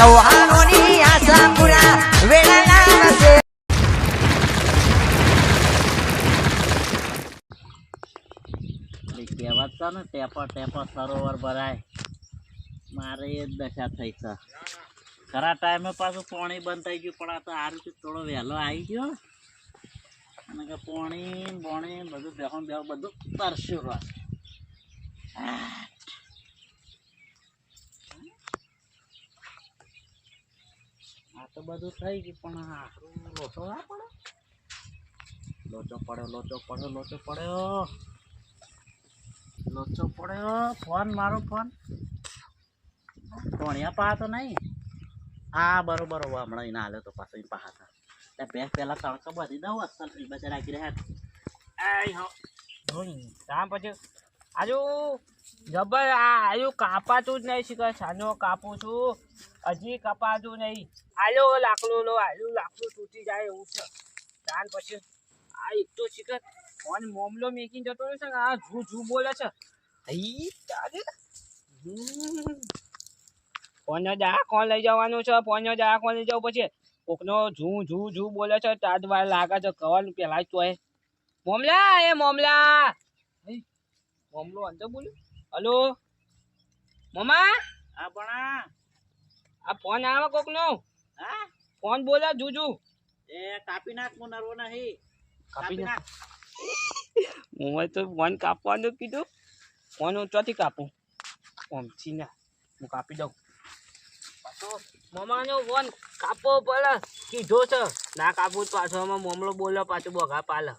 ચૌહાણોની છે ને ટેપો ટેપો સરોવર ભરાય મારે એ જ દશા થઈ છે ખરા ટાઈમે પાછું પાણી બંધ થઈ ગયું પણ આ તો આ રીતે થોડો વહેલો આવી ગયો અને કે પાણી બોણી બધું બેહો બેહો બધું તરસ્યું રસ તો બધું થઈ ગયું, પણ આ લોચો ના પડે. લોચો પડ્યો લોચો પડ્યો લોચો પડ્યો. લોચો પડ્યો. ફોન, મારો ફોન. ધોણિયા પાહતો નહીં. હા, બરોબર હમણાં એને હાલ્યો તો પાછો પાહતા એટલે બે પહેલા તડકો બધી દઉં, અસલ બધા રાખી રહ્યા આય ત્યાં પછી. આજુ, જબર, આ, આજુ કાપાતું જ નહીં શીખે સાનો કાપું છું. હજી કપાતું નહીં. આલો લાકડું લો આલું લાકડું તૂટી જાય એવું છે. ત્યાર પછી આ એક તો શિખર ફોન મોમલો મેકીને જતો છે ને આ જુ જૂ બોલે છે. હઈ તારે? હમ. જા કોણ લઈ જવાનું છે? ફોન જા કોણ લઈ જવું? પછી કોકનો જુ જુ જુ બોલે છે તાજ વાર લાગે છે કવર પેલા તો એ. મોમલા એ મોમલા. મોમલો અંદર બોલ્યો. હલો? મોમા? હા પણ આ ફોન આવે કોકનો? હા? ફોન બોલે જુજુ? એ કાપી નાખ મો નરવો નહીં. કાપી નાખ. મોમાં તો ફોન કાપવાનું કીધું. ફોન હું ચોથી કાપું. ઓમથી ના હું કાપી દઉં. પાછો મમાનો ફોન કાપો પડે. કીધો છે. ના કાપવું તો પાછો આમાં મોમલો બોલો પાછું બોઘા પાલે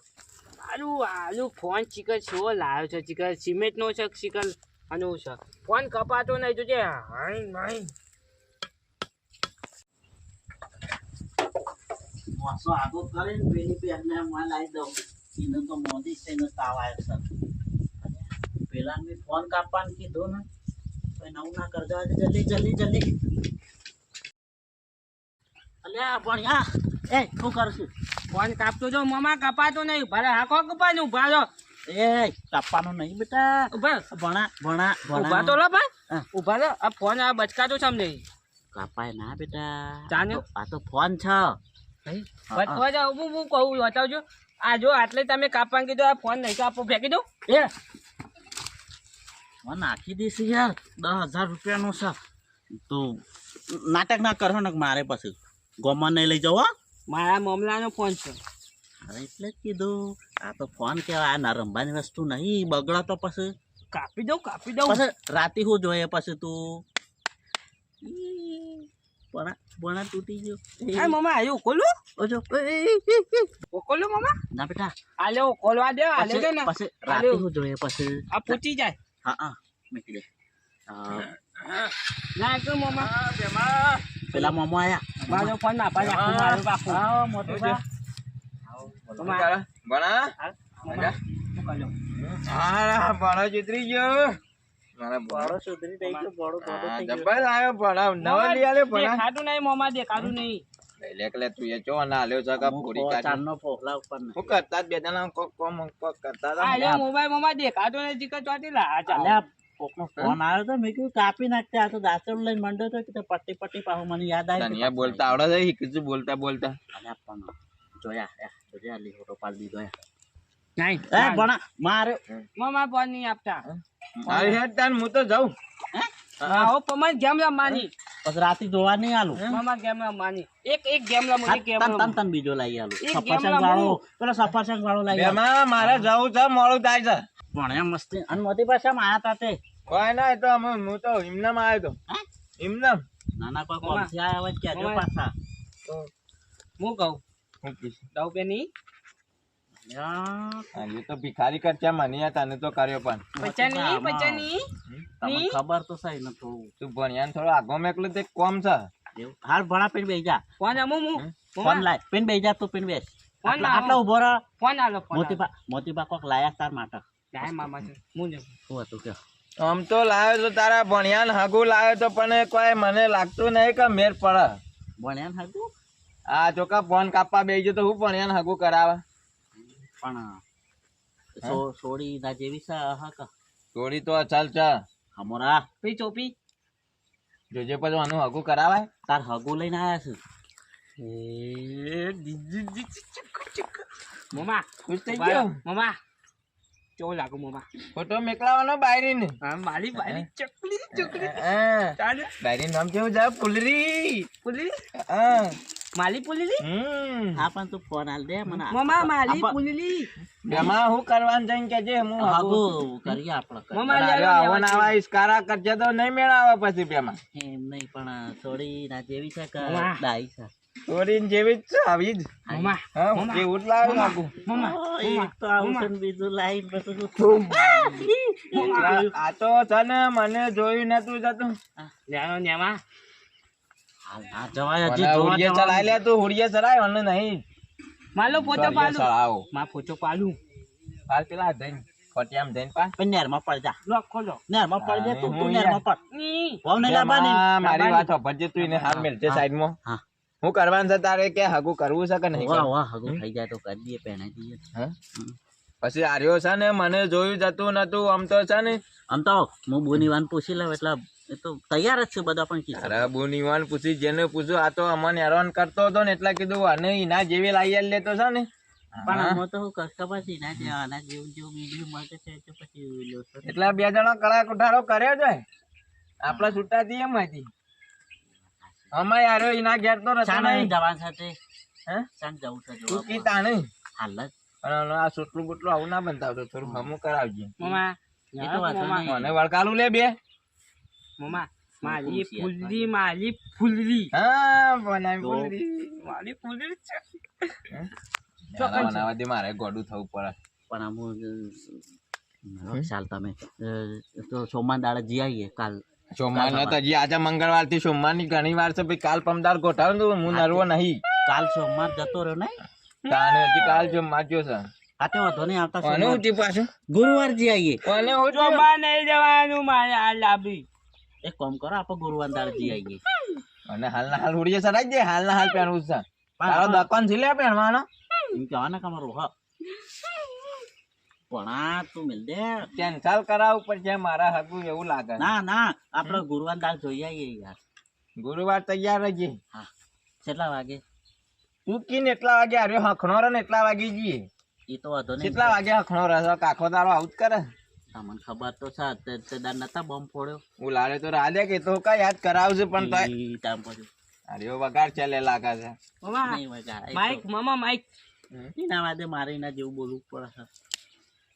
આલું આલું ફોન ચિકન શેવો લાવ્યો છે. ચિકન સિમેન્ટનો છે ચિકન આનું છે? ફોન કપાતો નહીં જોજે. હાઈ નહીં મોસો આગો કરીને પેલી બેનને માં લાવી દઉં. એને તો મોદી છે ને તાવ આવ્યો સર પેલા મેં ફોન કાપવાનું કીધું ને તો નવું ના કરજો આજે જલ્દી જલ્દી જલ્દી. અલ્યા ભણ્યા એ શું કરશું ફોન કાપતો જો મમા કપાતો નહીં. ભલે હાકો કપાય ઊભા જો એ કાપવાનું નહીં બેટા. ઊભા ભણા ભણા ઊભા તો લો ભાઈ. ઊભા રહો. આ ફોન આ બચકાતો છે અમને. કાપાય ના બેટા? આ તો ફોન છે. બચવા જાવ હું. હું કહું બતાવજો આ જો આટલે તમે કાપવાનું કીધું આ ફોન નહીં કાપો. ફેંકી દો. એ. મને નાખી દઈશ યાર. દસ હજાર રૂપિયાનું છે. તો નાટક ના કરો ને મારે પછી. ગોમાં નહીં લઈ હો. મારા મમલાનો ફોન છે. અરે એટલે જ કીધું. આ તો ફોન કેવાય આ ના રમવાની વસ્તુ નહીં. બગડો તો પછી. કાપી દઉં કાપી દઉં. પછી રાતે શું જોઈએ પછી તું? બણા બણા તૂટી ગયો. હા મમ્મા આવ્યું ખોલું. ઓજો એ, એ, એ, એ. ખોલું મમા. ના બેટા. આલે ખોલવા દે આલે દે ને. પછી રાતે હું જોઈએ પછી આ પૂછી જાય. હા હા. મૂકી દે. હા, ના કે બેમા. પેલા મમ્મા આયા. મારો ફોન ના પાડ્યા મારું આખું આવો મોટો બા. મમા. બોલો મમા. હા બોલો ચૂતરી ગયો. મારા સુધરી થઈ ગયો, જબ્બર આવ્યો નવા લઈ નહીં મમા નહીં. લે તું એ ચો ના આલ્યો છે પૂરી કાઢી. ચારનો ઉપર હું કરતા બે જણા? કોક કોમ કોક કરતા હતા. આ મોબાઈલ મમા દેખાતો નહીં ચીકર ચોટી લા. ચાલે. કોકનો ફોન આવ્યો તો મેં કીધું કાપી નાખતે આ તો દાંતરડું લઈને મંડ્યો તો કે તે પટ્ટી પટ્ટી પાછું મને યાદ આવી બોલતા આવડે છે શીખીશું બોલતા બોલતા. અલ્યા પણ જોયા જોયા લી ફોટો પાડી દીધો યા. નહીં એ ભણા મારે મમા ફોન નહીં આપતા. મારી હેડ તાન હું તો જાઉં. હા? હો ગેમ રમવાની પછી રાતે જોવા નહીં આલું. મમા ગેમ રમવાની એક એક ગેમ રમવાની ગેમ તન તન બીજો લઈ આલું. વાળો પેલો સફરસંગ વાળો લઈ આલું. મારે જવું છે મોડું થાય છે. ભણ્યા મસ્તી અને મોટી ભાષામાં આયા તા તે. કોઈ ના તો અમે હું તો હિમનામ આવ્યો તો. હિમનામ? નાના કોઈ હોય ક્યાં. પાછા. હું કહું. હું કીધું. દઉં એ તો ભિખારી કરતા મને તને તો કર્યો પણ. ની? ખબર તો સહી ન? થોડું તું ભણ્યા થોડો આગો મેકલું તે કોમ છે. હાલ ભણા પેન બેસી જા. ફોન રમું હું? ફોન લાય. પેન બેસી જા તું પેન બેસ. ફોન આટલા આટલા ઊભો રહો. ફોન આલો ફોન મોતીબા કોક લાયા તાર માટે. કાય મામા છે. હું. શું હતું કે? આમ તો લાવ્યો તો તારા ભણિયાન હગુ લાવ્યો તો પણ કોઈ મને લાગતું નહીં કે મેર પડે. ભણ્યા હગુ? આ ચોકા ફોન કાપવા બેસી ગયો તો હું ભણિયાન હગું કરાવે? પણ સોડી ના જેવી સા હા સોડી તો ચાલ છે હમોરા. પી ચોપી. જોજે પછી આનું હગુ કરાવાય. તાર હગુ લઈને આવ્યા છું. મમા. ખુશ થઈ ગયો? મમા. કેવું લાગુ મમા? ફોટો મેકલાવાનો બાયરીને. હા, મારી બાયરી ચકલી ચકલી. હા. ચાલે. બાયરી નામ કેવું છે? પુલરી. પુલરી? હા. માલી પુલીલી? હા પણ તું ફોન હાલ દે મને મમા માલી પુલીલી. એમાં હું કરવાનું છે કે જે હું હગું કરીએ આપણે મમા લેવા આવો લેવા ઈસ્કારા કરજે તો નહીં મેળાવે પછી પેમાં એમ નહીં પણ થોડી ના જેવી છે કે. ડાઈ છે. ચોરીને જેવી જ છે આવી જ. મમા હા. એવું જ લાવ્યું હગું મમા. એક તો આવું છે ને બીજું લાવી પછી આ તો છે ને મને જોયું નતું જતું લેવાનો નેમા ના જવાય હુડિયે લે તું હુડિયે ચલાય મને નહીં. માલો પોતો પાલું માં પોતો પાલું હાલ પેલા જઈને ફટિયામાં જઈને પા પણ નેરમાં પડ જા. લોક ખોલો. નેરમાં પડ જા તું હું પડ. ની. ને એમાં મારી વાત સાંભળજે તું એને હાથ મેલજે હા. સાઈડમાં. હા. હું કરવાનું છે તારે કે હગું કરવું છે કે નહીં વાહ? વાહ હગું થઈ જાય તો કરી દઈએ પછી આર્યો છે ને મને જોયું જતું નતું આમ તો છે ને. આમ તો હું બોની વાન પૂછી લઉં એટલે એ તો તૈયાર જ છે બધા પણ કીધું અરે બોનીવાન પૂછી જેને પૂછ્યું આ તો અમને હેરાન કરતો હતો ને એટલે કીધું અને એના જેવી લાઈ આલ લેતો છે ને. પણ હા. તો હું કસ્ટમર ના જે આના જેવું જેવું વીડિયો મળે છે તો પછી લ્યો બે જણા કળા કુઠારો કર્યો છે. આપડે છૂટા દઈએ એમાંથી અમે યાર એના ઘેર તો અહીં નહીં. જવાનું છે હે? જવું છે તું કીતા નહીં. હાલત જ. આ સુટલું બુટલું આવું ના બનતા થોડું હમું કરાવજે. મને વળકાલું લે બે. મમા માલી પૂછી ફૂલરી માલી ફૂલરી હા બનાવી. ફૂલરી બનાવવા દે મારે ગોડું થવું પડે પણ આમ ચાલ તમે તો સોમવાર દાડે જી આવીએ કાલ સોમવાર નો તો આજે મંગળવારથી સોમવારની ઘણી વાર છે ભાઈ કાલ પમદાર ગોઠાવ હું નરવો નહીં કાલ સોમવાર જતો રહ્યો નહીં કાલે હજી કાલ જો માજ્યો છે હા વાંધો નહીં આવતા સોમવાર પાછું ગુરુવાર જી આવીએ અને નહીં જવાનું મારે આ લાભી એક કામ કરો આપણે ગુરુવાર દાડે જી આવીએ. અને હાલ ના હાલ ઉડીએ સરાઈ દે હાલના હાલ પહેરવું છે. તારો દુકાન છે લે પહેરવાનો? એમ કહેવાના કે અમારું હ. પણ આ તું મિલ દે. કેન્સલ કરાવવું પડશે મારા હગું એવું લાગે ના ના આપણે ગુરુવાર દાળ જોઈ આવીએ યાર. ગુરુવાર તૈયાર રહેજે હા. કેટલા વાગે? તું કીને એટલા વાગે આવ્યો હખણો રહે ને એટલા વાગે જઈએ. એ તો વાંધો નહીં. કેટલા વાગે હખણો રહે કાખો તારો આવું કરે. તમને ખબર તો છે તે તે દાડ નતા બોમ્બ ફોડ્યો? ઉલાડે તો રાધે કે તો કા યાદ કરાવશે પણ તો ટાઈમ પછી. અરે વગાર ચાલે લાગા છે. માઈક મામા માઈક. એના વાદે મારે એના જેવું બોલવું પડે છે.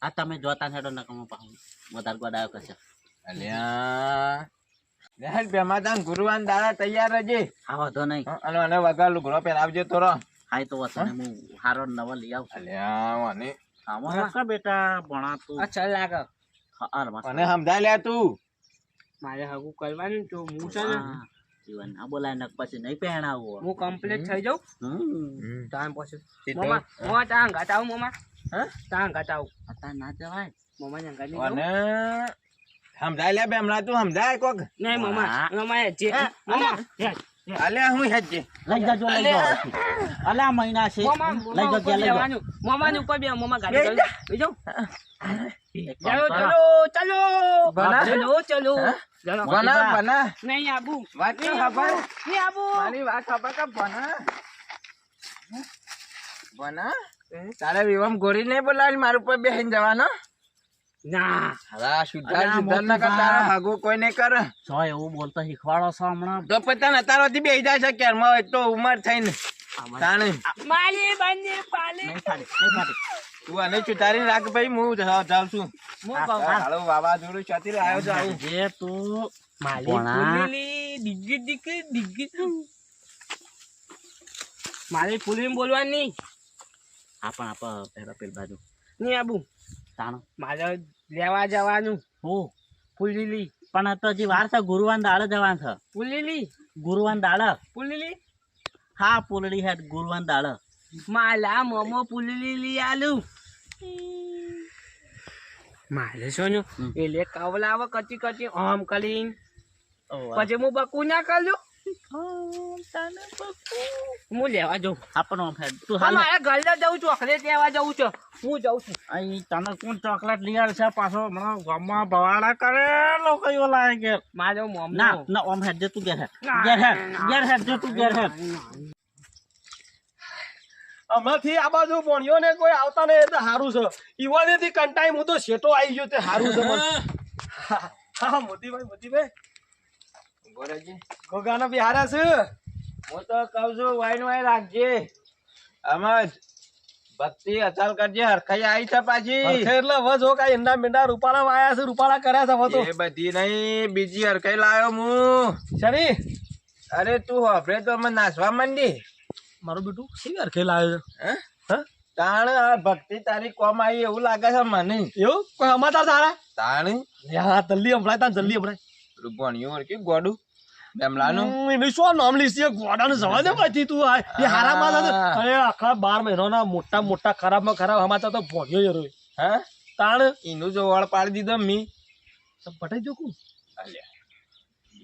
આ તમે જોતા હેડો નકમો પાહું વધારે ગોડાયો કરશે. અલ્યા. લેહન બેમાદાન ગુરુવાન દાડા તૈયાર રહેજે. હા વાંધો નહીં. અને અને વગાડ લુગડો પહેરાવજો તો રો હા તો વાંધો નહીં હું હારો નવો લઈ આવું અલ્યા મને આમાં બેટા ભણાતું. અચ્છા લાગે. મસ્ત. સમજાય લે તું. મારે હગું કરવાનું તો હું છે ને જીવન ના બોલાય નક પછી નહીં પહેણાવો હું કમ્પ્લીટ થઈ જાઉં. હમ. પછી. એ તો- ના જવાય. ને અને સમજાય લે બે હમણાં તું સમજાય કોક? નહીં મમા. હા. મમા જે મમા એ, અલ્યા હું. હેજે લઈ જજો લઈ જાઓ અલા મહિના છે. લઈ ત્યાં લઈ ઉપર બે ગાડી કામ ચાલો. ચાલો? ચલો. બના બના. નહીં આબુ. વાત તો ખબર નહીં આબુ. મારી વાત ખબર કે બના. બના? તારે વિવમ ગોરી નહીં બોલાવી મારું પર બેહીને જવાનો? ના. અલા સુધાર સુધાર ના કર મોટું તારો બા. હાગુ કોઈ નહીં કરે. છો એવું બોલતો શીખવાડો છો હમણાં. તો તારોથી બેહી જાય છે ક્યારમાં હોય તો ઉંમર થઈને. તાણે. માલી બંને પાલી. નહીં ફાડે નહીં ફાડે તું આને ચુતારી રાખ ભાઈ? હું જાઉં છું. હું કહું હાલો વાવાઝોડું ચોથી આવ્યો છે આવું જે તું માલી ડિગ્ગી ડિગ્ગી ડિગ્ગી માલી ફૂલી બોલવાની. આ પણ આપ પેલો પેલ બાજુ. નહીં આબુ. તાણો. મારે લેવા જવાનું. હું. ફૂલીલી પણ આ તો હજી વાર છે ગુરુવાન દાડે જવાનું છે. ફૂલીલી ગુરુવાન દાડે? ફૂલીલી હા પુલડી હેડ ગુરુવાન દાડે. માલા મોમો ફૂલીલી લઈ આલું. મારે શું. એટલે કવલાવ કચી કચી આમ કરીને. પછી હું બકુ ના કર્યું. હું લેવા જઉં. આપણો તું હા, હાલ. મારા ઘરે જવું ચોકલેટ લેવા જવું છું. હું જઉં છું. અહીં તને કોણ ચોકલેટ લઈ આવે છે? પાછો હમણાં ગામમાં બવાડા કરે લોકો એવો લાગે કે મારે ના ના ઓમ હેડ જે તું ઘેર હેડ. ઘેર હેડ ઘેર હેડ જે તું ઘેર હેડ. હમણાંથી આ બાજુ ભણ્યો ને કોઈ આવતા ને એટલે સારું છે. ઈવાનેથી કંટાઈ હું તો શેટો આવી ગયો તે સારું છે. હા હા, મોતીભાઈ મોતીભાઈ. બોરાજી ગોગાના બિહારા છે હું તો કઉ છું વાઈન વાઈ રાખજે. આમાં ભક્તિ અચાલ કરજે હરખાઈ આવી છે પાછી. એટલે હવે જો કઈ ઈંડા મીંડા રૂપાળા વાયા છે રૂપાળા કર્યા છે હવે તો. એ બધી નહીં બીજી હરખાઈ લાવ્યો હું. શરી અરે તું હોભરે તો અમે નાચવા માંડી. મારું બેટું લાવ્યો છે? હે? હા? તાણ આ ભક્તિ તારી કોમ આવી એવું લાગે છે મને. એવું? કોઈ અમાતા સારા તાણી? હા જલ્દી હમણાં તા જલ્દી હમણાં પેલું ભણ્યું હરખી ગોડું? બેમલાનું? એનું શું નામ લીધી ગોડાનું જવા દે પછી તું આ. એ અરે આખા બાર મહિનાના મોટા મોટા ખરાબમાં ખરાબ સમાચાર તો ભોગ્યો રહ્યો હા? તાણ? એનું જો વળ પાડી દીધો મી. પટાઈ જો કું એ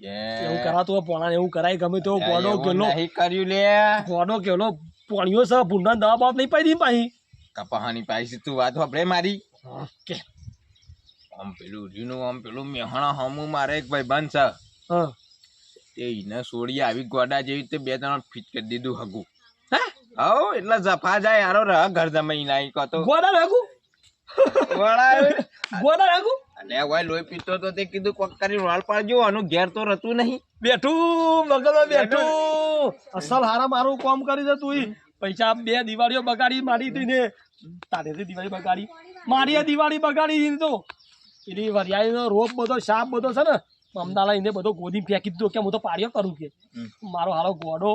એવું કરાતું હોય પોણા એવું કરાય ગમે તેવો ગોડો નહીં કર્યું લે. ગોડો ગેલો પોણિયો છે ભૂંડા દવા બાપ નહીં પાઈ દી પાહી. કપાહાની પાછી તું વાત આપણે મારી. કે. આમ પેલું રીનું આમ પેલું મેહણા હમું મારે એક ભાઈ બંધ છે. હા. તે ઈને સોડી આવી ગોડા જેવી તે બે ત્રણ ફીટ કરી દીધું હગું. હો? એટલે જફા જાય હારો રહ ઘર જમાઈ નાઈ કહો તો. ગોડા વળાયો. ગોડા રાખું અને ભાઈ લોહી પીતો તો તે કીધું કોક કરી વાળ પાડજો આનું ઘેર તો રહેતું નહીં. બેઠું બગલમાં બેઠું. અસલ હારા મારું કોમ કરી દે તું પૈસા બે દિવાળીઓ બગાડી મારી હતી ને. તારે દિવાળી બગાડી? મારી દિવાળી બગાડી તો. એની વરિયાળીનો રોપ બધો સાપ બધો છે ને અમદાવાદ એને બધો ગોદી ફેંકી દીધો કે હું તો પાડ્યો કરું કે. મારો હારો ગોડો.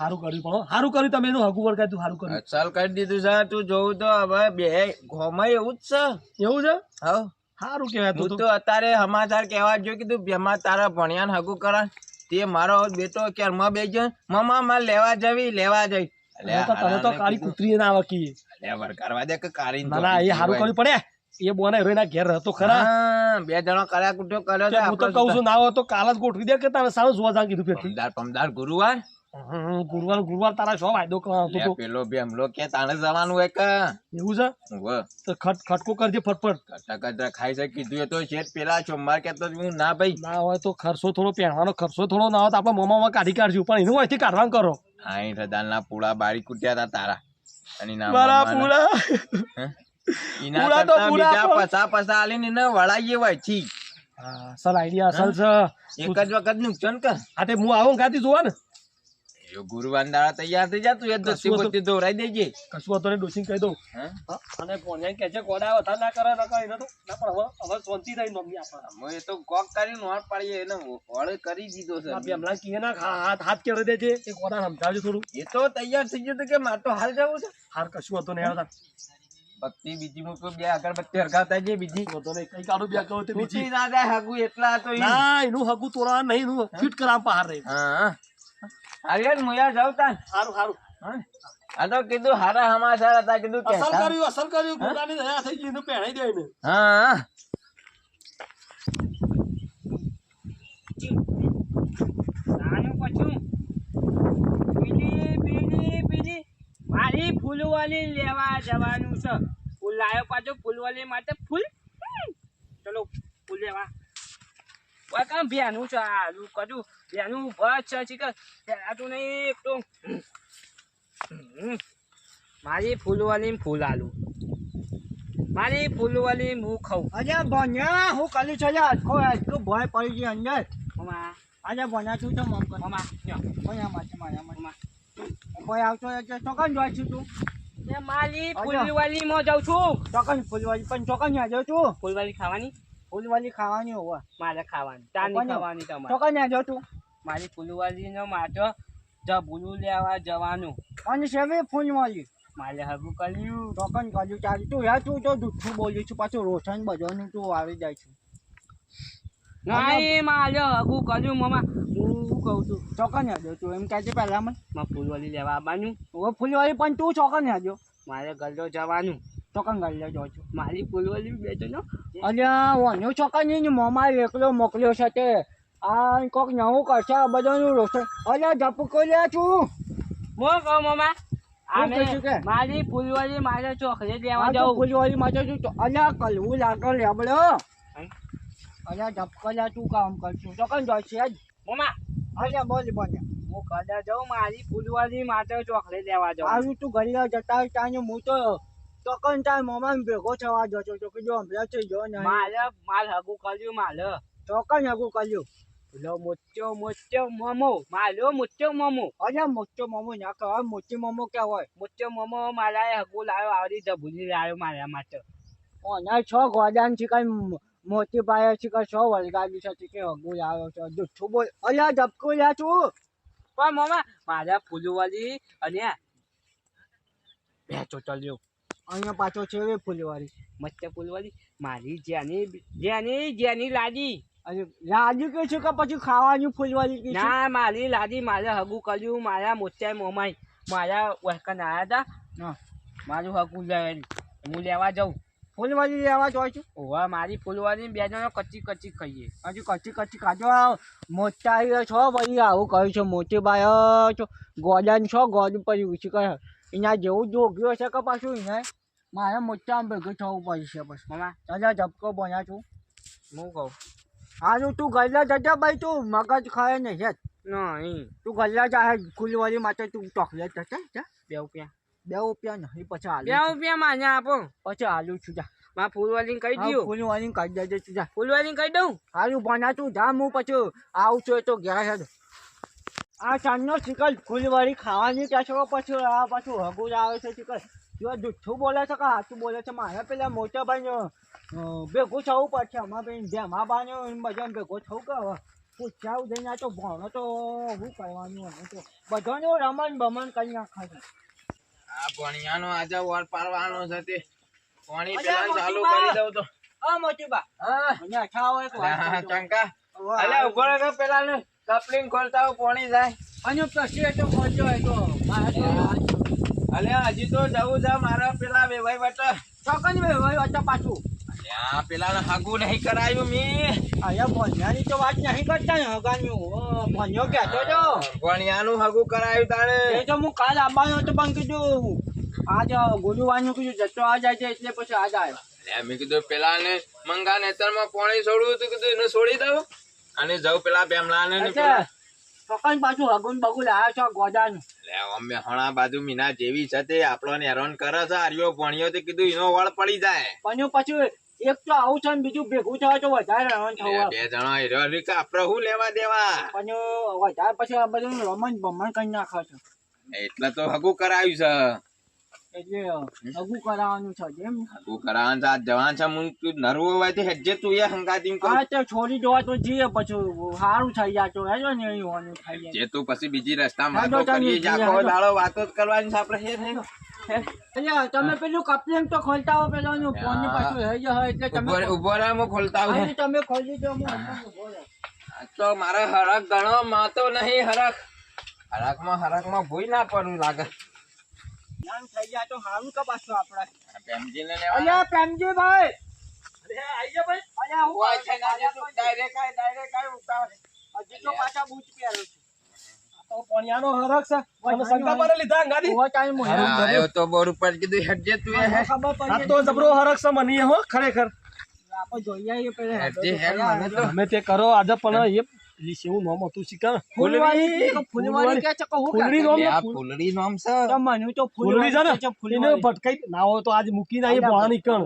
સારું કર્યું પણ સારું કર્યું તમે એનું હગું વળગાય તું સારું કર્યું. ચાલ કરી દીધું છે. તું જોઉં તો હવે બે ઘોમાં એવું જ છે. એવું છે? હા. સારું કહેવાય તું તો. અત્યારે સમાચાર કહેવા જો કીધું બેમાં તારા ભણ્યાને હગું કરા તે મારો બેટો ક્યારમાં બે જણ મમા માં લેવા જવી લેવા જઈ. તને તો કાળી કૂતરી ના વકી કરવા દે કે કાળી ના ના એ સારું કર્યું પડે. એ બોને રોઈના ઘેર રહેતો ખરા. બે જણો કર્યા કુટ્યો કર્યો હું તો કહું છું ના હોય તો કાલ જ ગોઠવી દે કે તારે સારું જોવા જા કીધું પમદાર પમદાર ગુરુવાર. ગુરુવાર ગુરુવાર તારા શો વાયદો કરતો તો પેલો બેમલો કે તાણે જવાનું હોય કે એવું છે. તો ખટ ખટકો કરજે ફટફટ. કટા કટા ખાઈ છે કીધું તો શેઠ પેલા સોમવાર કેતો હું ના ભાઈ. ના હોય તો ખર્ચો થોડો પહેરવાનો ખર્ચો થોડો ના હોય તો આપણે મોમામાં કાઢી કાઢશું પણ એનું હોયથી કાઢવાનું કરો. આઈ રદાલના પૂળા બારી કૂટ્યા હતા તારા. અને ના મારા પૂળા. પૂળા તો પૂળા બીજા પસા પસા આલીને એને વળાઈએ હોય છી. હા, અસલ આઈડિયા અસલ છે. એક જ વખત નુકસાન કર. તે હું આવું ગાતી જોવા ને. એ ગુરુવાર દાડા તૈયાર થઈ જા તું એ ધોતી બોતી ધોવરાઈ દેજે. કશું હતો ને કહી દઉં. અને ભોણિયાને કહે છે ગોડા વધારે ના કરે ના કરે તો ના પણ હવે હવે શાંતિ રહી નોમની આપણને અમે તો કોક કરીને નોટ પાડીએ એને વળે કરી દીધો છે. આ બેમલા કીએ ના હાથ હાથ કેળવી દે એ ગોડા સમજાવજો થોડું. એ તો તૈયાર થઈ ગયો તો કે માર તો હાલ જવું છે. હાર કશું હતો ભક્તિ બીજી મૂકો બે અગરબત્તી હરગાવતા જે બીજી. હતો ને કઈ કાઢું બે કહો બીજી. ના જાય હગું એટલા તો. ના એનું હગું નહીં એનું ફિટ કરાવ બહાર રહી. હા. હાલ્યા મુયા જાવ તાન. સારું સારું આ તો કીધું હારા સમાચાર હતા કીધું કે અસલ કર્યું અસલ કર્યું. ગોડાની દયા થઈ ગઈ એનું પહેરાઈ દે એને. હા. નાનું પછું પીલી પીલી પીલી. મારી ફૂલવાલી લેવા જવાનું છે. ફૂલ લાયો પાછો ફૂલવાલી માટે ફૂલ. ચલો ફૂલ લેવા. કામ છે આલુ કજુ ભ્યાનું બસ છે ચીકર તું નહીં એક તો. મારી ફૂલવાલી ફૂલ આલુ મારી ફૂલવાલી હું ખાઉં અરે ભણ્યા હું કલી છે કોઈ આટલું ભય પડી ગઈ અંદર આજે ભણ્યા છું તો મમ કર ભણ્યા મારા માટે મમા કોઈ આવતો એટલે ચોકન જોઈ છું તું અલ્યા. ફૂલવાલી માં જાઉં છું ચોકન ફૂલવાળી પણ ચોકન ના જો તું ફૂલવાલી ખાવાની ફૂલવાળી ખાવાની હોવા મારે ખાવાની. ચાની ખાવાની તમારે. તો ના જો તું? મારી ફૂલવાલી નો માટો જબુલું લેવા જવાનું. અને સેવે ફૂલવાલી? મારે હગું કર્યું. ચોકન કર્યું? ચાલ તું યાર તું તો દુઃખું બોલ્યું છું પાછું રોશન બધાનું તું આવી જાય છું. નહીં મારે હગું કર્યું મમા. હું કહું છું? ચોકન ના તું? એમ કહે છે પહેલા મને. ફૂલવાલી લેવા આવવાનું. હવે ફૂલવાળી પણ તું ચોકન ના જો મારે ઘરડો જવાનું. ચોકન કરી જો છું. મારી ફૂલવાલી બેચો ને અલ્યા ઓનો ચોકન નહીં મોમાં એકલો મોકલ્યો છે તે. આ કોક નવું કરશે આ બધાનું રોશન અલ્યા ધપકો લે છું. હું કહું મામા? મારી ફૂલવાળી મારે ચોકલેટ લેવા જાઉં. ફૂલવાળી માટે છું અલ્યા કલવું લાગે લેબડો અલ્યા ધપકો લે તું કામ કરશું. કઈ જશે જ. મામા? અલ્યા બોલ બોલ. હું કદાચ જાઉં મારી ફૂલવાળી માટે ચોકલેટ લેવા જાઉં. આવું તું ઘરે જતા હું તો તો કઈ તાર મમ્મા ભેગો થવા જતો તો કીધું હમણાં થઈ ગયો નહીં મારે માલ હગું કર્યું માલ કઈ હગું કર્યું. પેલો મોચો મોચો મોમો. મારો મોચો મોમો. અલ્યા મોટો મમ્મો ના કહેવાય મોટી મમ્મો હોય મોચો મોમો મારા હગું લાવ્યો આવડી ધબુલી લાવ્યો મારા માટે. ઓના છ ગોદાનથી કઈ મોટી પાયા છે કઈ છ વળગાડી છે કે હગું આવ્યો છે. જુઠ્ઠું બોલ. અલ્યા ધપકો લે છું પણ મામા મારા ફૂલવાળી અને બે ચોટલ્યો અહીંયા પાછો છે ફૂલવાળી મસ્ત ફૂલવાળી મારી જેની જેની જેની લાદી. લાદી કે છે કે પછી ખાવાની ફૂલવાળી કે ના મારી લાદી મારે હગું કર્યું મારા મોચા મોમાઈ. મારા વહકન આવ્યા હતા. મારું હગું લેવાની હું લેવા જાઉં. ફૂલવાળી લેવા જોઈ છું? ઓવા મારી ફૂલવાળી બે જણો કચ્ચી કચ્ચી ખાઈએ. હજુ કચ્છી કચ્છી ખાજો. મોટા છો ભાઈ આવું કહ્યું છે મોટી બાય છો. ગોદાન છો ગોદ પર ઉછી કર. એના જેવું જોગ્યો છે કે પાછું એને મારે મોટા ભેગું થવું પડશે પછી મામા. અલ્યા ધપકો બન્યા છું. હું કહું? હારું તું ગલ્લા જતા ભાઈ તું મગજ ખાય નહીં હેત. નહીં. તું ગલ્લા જાહે ફૂલવાળી માટે તું ચોકલેટ જતા જા. બે રૂપિયા. બે રૂપિયા નહીં પછી બે હાલું રૂપિયા માને આપો. પછી હાલું છું જા. મારા ફૂલવાળીને કહી હા, દઉં ફૂલવાળી કાઢી દેજે તું જા. ફૂલવાળીને કહી દઉં? હારું બના તું જા હું પછી આવું છું તો ઘેર હેડ. આ સાંજનો શિકલ ફૂલવાળી ખાવાની છે પછી આ પાછું હગું આવે છે શિકલ જો જુઠ્ઠું બોલે છે કે સાચું બોલે છે? મારે પેલા મોટા ભાઈ ભેગું થવું પડશે. અમારા ભાઈ ભેમા બાને બધાને ભેગો થવું કે હવે? પૂછ્યા જઈને તો ભણો તો શું કરવાનું હવે તો. બધાને રમણ બમણ કરી નાખે છે. આ ભણિયાનો આજે વર પાડવાનો છે તે. પાણી પેલા ચાલુ કરી દઉં તો. હા મોટી બા. હા. અહીંયા અઠાવો એક હા, ચંકા. અલે ઊભો રહે પેલા ને કપલિંગ ખોલતા પાણી જાય. અને પછી એ તો ખોલજો એ તો. તો અલ્યા હજી તો જવું છે મારા પેલા વેવાઈ વટા ચોકન ભાઈ હતા પાછું. અલ્યા પેલા હાગું નહીં કરાયું મી. અહીંયા ભણ્યાની તો વાત નહીં કરતા ને હગાની ભણ્યો કહેતો તો ભણ્યાનું હાગું કરાયું તારે એ તો હું કાલ આવવાનો હતો પણ કીધું આજ ગુરુવારનું કીધું જતો આ જાય છે એટલે પછી આજ આવ્યો. મેં કીધું પેલા ને મંગા નેતરમાં પાણી છોડવું હતું કીધું એને છોડી દઉં. અને જવું પેલા બેમલા ને એટલે પાછું હગુન બગુલ આવ્યો છો ગોદાનું? અમે હણા બાજુ મીના જેવી છે તે આપણને હેરાન કરે છે આર્યો ભણ્યો તે કીધું એનો વળ પડી જાય. પણ પછી એક તો આવું છે ને બીજું ભેગું થવા તો વધારે હેરાન થવા બે જણા હેરાન રીકા આપણે શું લેવા દેવા? પણ વધારે પછી આ બધું રમણ બમણ કરી નાખે છે. એટલે તો હગું કરાવ્યું છે. હગું કરાવવાનું છે જેમ હગું કરાવવાનું છે આ જવાન છે હું તું નરવો હોય તે હેજે તું એ હંગાતી હા તો છોડી દેવા તો જઈએ પછી સારું થઈ જાય તો હેજો ને અહીં હોવાનું થઈ જે તું પછી બીજી રસ્તામાં હેડો વાતો તમે કરીએ હેડો. દાડો વાતો જ કરવાની છે આપણે હે હે. તમે પેલું કપલિંગ તો ખોલતા હો પેલાનું ફોનની પાછું રહી જાય એટલે તમે ઊભો રહે હું ખોલતા હા, તમે ખોલી દો હું તો મારે હરક ગણો માતો નહીં હરક હરકમાં હરકમાં ભૂઈ ના પડવું લાગે. ધ્યાન થઈ જાય તો સારું કે પાછું આપણે. પ્રેમજી ને લેવા અલ્યા પ્રેમજી ભાઈ! અલ્યા હું હોય છે ના જે તું direct આય, direct આય, ઉતાવળ. હજી તો પાછા બૂટ પહેરું છું. તો પોણિયાનો હરખ છે. તમે શંકા પર લીધા હું હા, તો બોર ઉપર કીધું હેડજે તું હે. આ તો જબરો હરખ છે મને હો ખરેખર. આપણે જોઈએ મને તમે તે કરો આજે પણ એ પેલી શેવું નામ હતું શીખર ફૂલવાળી? ફૂલવાળી કે છે હું ફૂલડી નામ આ ફૂલડી નામ છે. તો મને તો ફૂલડી છે ને? એને ભટકાઈ ના હોય તો આજ મૂકીને આવી ભણા નીકળ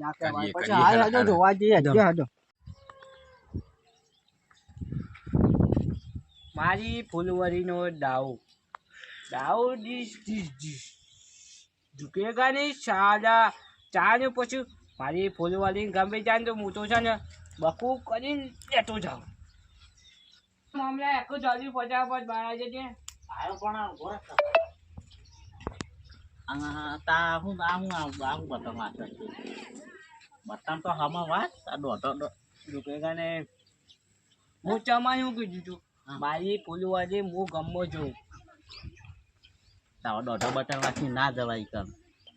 ના કહેવાય. પછી. જોવા જઈએ. મારી ફૂલવરીનો દાવ દાવ ઝુકેગા નહીં સાદા ચા ને પછી મારી ફૂલવાળી ગમે જાય ને તો હું તો છે ને બકુ કરીને લેતો જાઉં. મામલા આખું જલ્દી ફટાફટ બહાર જજે. આવ્યો પણ આ ઊભો રહે તો. આ તા હું આ હું આ આ બતાવ વાત બતાવ તો હમણાં વાત. આ દોઢો દો- ઝુકેગા ને હું કીધું છું મારી ફૂલવાળી હું ગમો છું. તાવ દોઢો બટન ના જવાય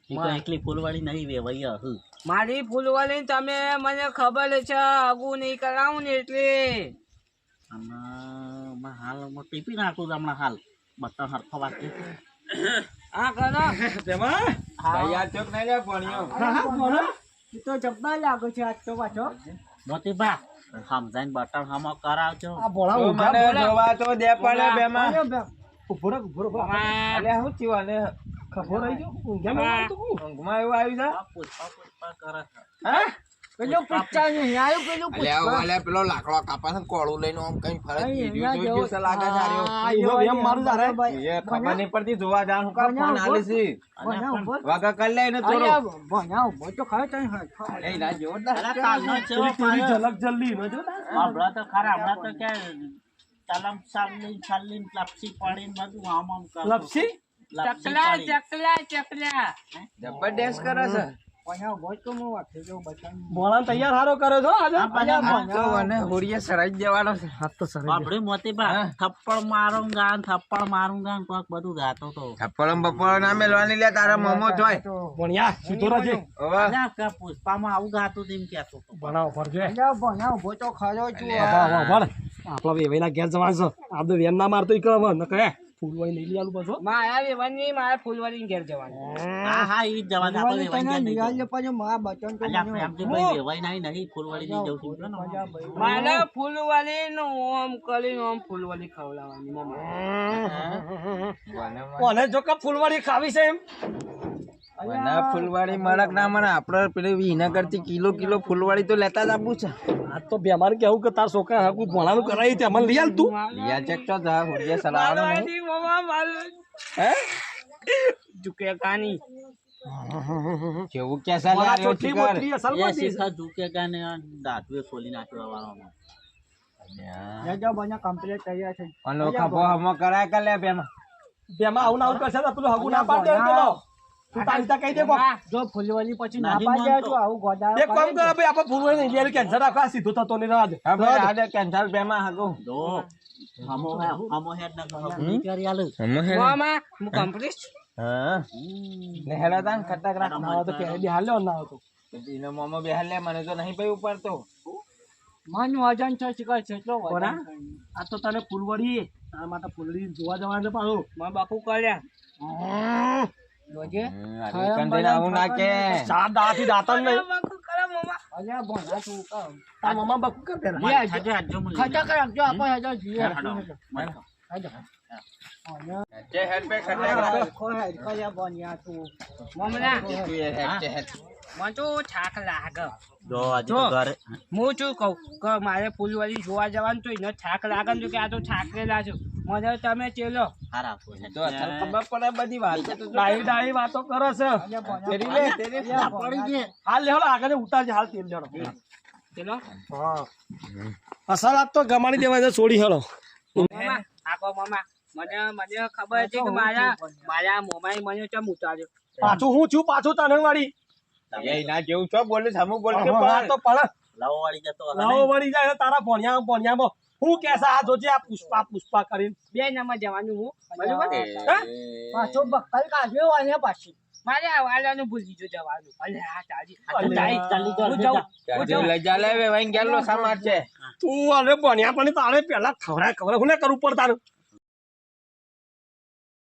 ઈ એકલી ફૂલવાળી નહીં વેવાઈ હુ મારી ફૂલવાળી તમે મને ખબર છે આગું નહીં કરાવું ને એટલે. અને માં હાલ હું ટીપી નાખું હમણાં હાલ. બટન હરખો વાગી હા કરો. તેમાં? આ ચોક નહીં લે ભણ્યો હા હા બોલો. તો જબ્બર લાગે છે આજ તો પાછો. મોતી બા સમજાઈને બટન હમો કરાવજો. આ ઊંઘ્યા મને બોલે. જોવા તો દે પડે બેમાં. ઊભો રહો, ઊભો રહો. અલે શું થયું? આને ખભો ગયો. ઊંઘમાં એવું આવ્યું છે? આ પુષ્પા પુષ્પા કરે છે. હા? પેલું પિક્ચર નહીં આવ્યું પેલું અલે આવો પેલો લાકડો કાપા છે કોળું લઈને આમ કઈ ફરજ અહીં જોઈ છે લાગે છે આર્યો. આ મારું તારે. એ ખબર નહીં પડતી જોવા જાણ કા ફોન આલે છે વાગા કર લે એને થોડો ભણ્યા ઊભો તો ખરો તને હરખો. એ ના જોરદાર અલા કાલનો ચેવો પેલી ઝલક જલ્દી નો જો ને. તો ખરા હમણાં તો કે તલમ સાલી છાલી લપસી પડીને બધું આમ આમ કરે. લપસી લપસી ચકલા ચકલા ચકલા જબરદસ્ત કરે છે ભોળાને તૈયાર હારો કર્યો છો? આજે? આ બધા આ તો મને હોરીએ સરાઈ જ છે. હાથ તો સરે બાપડી મોતી બા થપ્પડ મારું ગાન થપ્પડ મારું ગાન કોક બધું ગાતો તો. થપ્પડ બપ્પડ ના મેલવાની લે તારા મોમો જોય ભણ્યા સીધો રહેજે હવે કે પુષ્પામાં આવું ગાતું હતું એમ કહેતો ભરજે ઊભો તો ખરો છું. આપણા ઘેર જવાનું તો ના મારતો ઈ ન કહે ફૂલવાઈ લઈ આલું પાછો. મારા વેવાની મારા ફૂલવાળી ઘેર જવાનું. હા હા ઈ જ જવા આપણે પછી મારા બચન તો નહીં નહીં જવું છું. ને ફૂલવાળી નું ઓમ કરીને ઓમ ફૂલવાળી ખવડાવવાની મમ્મા કોને જો કે ફૂલવાડી ખાવી છે એમ. મને ફૂલવાડી મળક ના મને આપણે પેલી વિના કરતી કિલો કિલો ફૂલવાડી તો લેતા જ આપું છે. આ તો બેમાર કેવું કે તાર છોકરા હાકુ ભણાનું કરાવી તે મને લઈ આલ તું. લિયા ચેક તો જા હોડિયા મારું હે? ઝુકે કાની? કેવું કેસા લે મારા છોટી મોટી અસલમાં મોટી છે. શિખર ઝૂકેગા ને દાંતવે ખોલી નાખ્યો વાળામાં. જજો બન્યા કમ્પ્લીટ તૈયાર છે. અનોખા ભો હમો કરાય કે લે બેમાં? બેમાં આવું ના આવું કરશે તો પેલું હગું ના પાડે પેલો. તું કહી દે જો ફૂલવાલી પછી ના નહીં પાડે તો. આવું ગોડા એક કામ કર ભાઈ આપણે ફૂલવાડી નહીં લઈ કેન્સર રાખો સીધો થતો નહીં રાજ. હા ભાઈ આડે કેન્સર હાગો જો હમો હે હમો હેડ ના કરો. કરી આલું. હમો હે. મામા હું કમ્પ્લીટ હા. ને હેડા તાન ખટક રાખ ના તો બી ના મને તો નહીં ભાઈ ઉપડતો. માનું વજન છે શિકાર છે એટલો વજન આ તો તને ફૂલવડી તારા માટે ફૂલડી જોવા જવાનું પાડો મારા બાપુ કર્યા કંદીને આવું ના કે. નહીં. બાપુ કર્યા મમ્મા અલ્યા ભણા તું કામ તાર મમ્મા બકુ કર હાજો મુલી. ખટક રાખજો આપણે હેજો જીએ. હેજો. જે હેડ પે હા, રાખ ખો હેડ કર્યા બન્યા તું મમ્મા તું હેડ હેડ મને તો થાક લાગે. જો હજુ ઘરે હું શું કહું? કે મારે ફૂલવાળી જોવા જવાનું તો એને થાક લાગે ને તો કે આ તો થાકેલા છો. મને તમે ચેલો. તો ખબર પડે બધી વાત. ડાઈ ડાઈ વાતો કરો છે. તેરી લે તેરી પડી ગઈ. હાલ લેવડો આગળ ઉતારજે હાલ તેલ જડો ચેલો. હા. અસર આપ તો ગમાડી દેવા છે છોડી હેળો. આકો મામા. મને મને ખબર છે કે મારા મારા મોમાઈ મને ચમ ઉતાર્યો. પાછું હું છું પાછું તને વાળી એ ના જેવું છો બોલે સામુ બોલ કે પણ. તો પણ લાવો વાળી જતો લાવો નહીં? જાય છે તારા ભણ્યા ભણ્યામાં હું કેસા આ જોજે આ પુષ્પા પુષ્પા કરીને. બે નંબર જવાનું હું બરોબર? પાછો બક્કલ કાઢ્યો અને પાછી. મારે આ ભૂલી જો જવાનું. અલે આ તાજી આ ચાલી ચાલી હું જાઉં. જા. ચાલજે લઈ જા લે વે વાઈન ગેલો સમાર છે. તું અરે ભણ્યા પણ તારે પેલા ખવડાય ખવડાય. હું ને કરવું પડે તારું